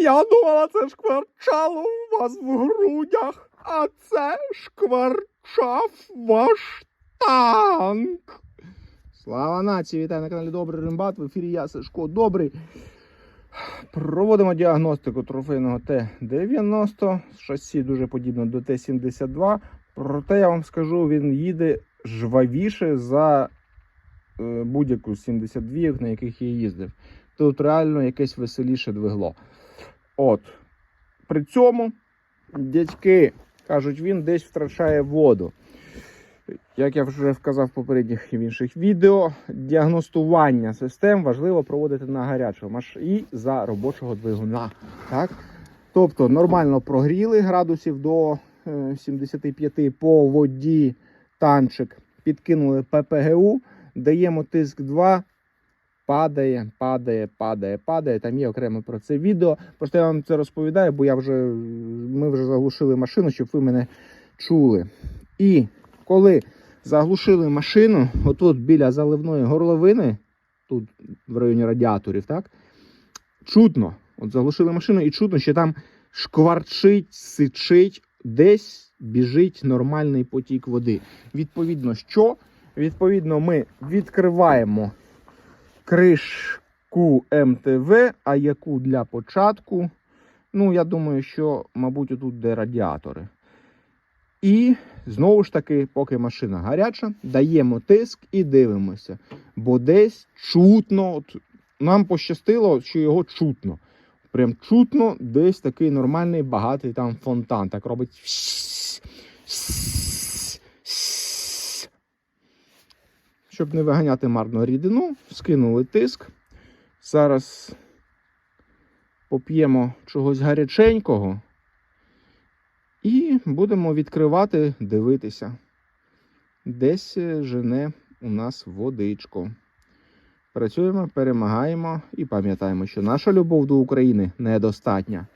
Я думала, це шкварчало у вас в грудях, а це шкварчав ваш танк. Слава нації! Вітаю на каналі Добрий Римбат. В ефірі я Сашко Добрий. Проводимо діагностику трофейного Т-90. Шасі дуже подібне до Т-72. Проте я вам скажу, він їде жвавіше за е, будь-яку 72, на яких я їздив. Тут реально якесь веселіше двигло. От. При цьому дядьки кажуть, він десь втрачає воду. Як я вже вказав в попередніх і в інших відео, діагностування систем важливо проводити на гарячому і за робочого двигуна. Так? Тобто нормально прогріли градусів до е, 75 по воді танчик, підкинули ППГУ, даємо тиск 2, падає, падає, падає, падає. Там є окремо про це відео. Просто я вам це розповідаю, бо я вже, ми вже заглушили машину, щоб ви мене чули. І коли заглушили машину, отут біля заливної горловини, тут в районі радіаторів, так? Чутно. От заглушили машину і чутно, що там шкварчить, сичить, десь біжить нормальний потік води. Відповідно, що? Відповідно, ми відкриваємо кришку МТВ, а яку для початку. Ну, я думаю, що, мабуть, отут де радіатори. І знову ж таки, поки машина гаряча, даємо тиск і дивимося. Бо десь чутно, от, нам пощастило, що його чутно. Прям чутно, десь такий нормальний багатий там фонтан. Так робить. Щоб не виганяти марно рідину, скинули тиск. Зараз поп'ємо чогось гаряченького. І будемо відкривати, дивитися. Десь е, жене у нас водичко. Працюємо, перемагаємо і пам'ятаємо, що наша любов до України недостатня.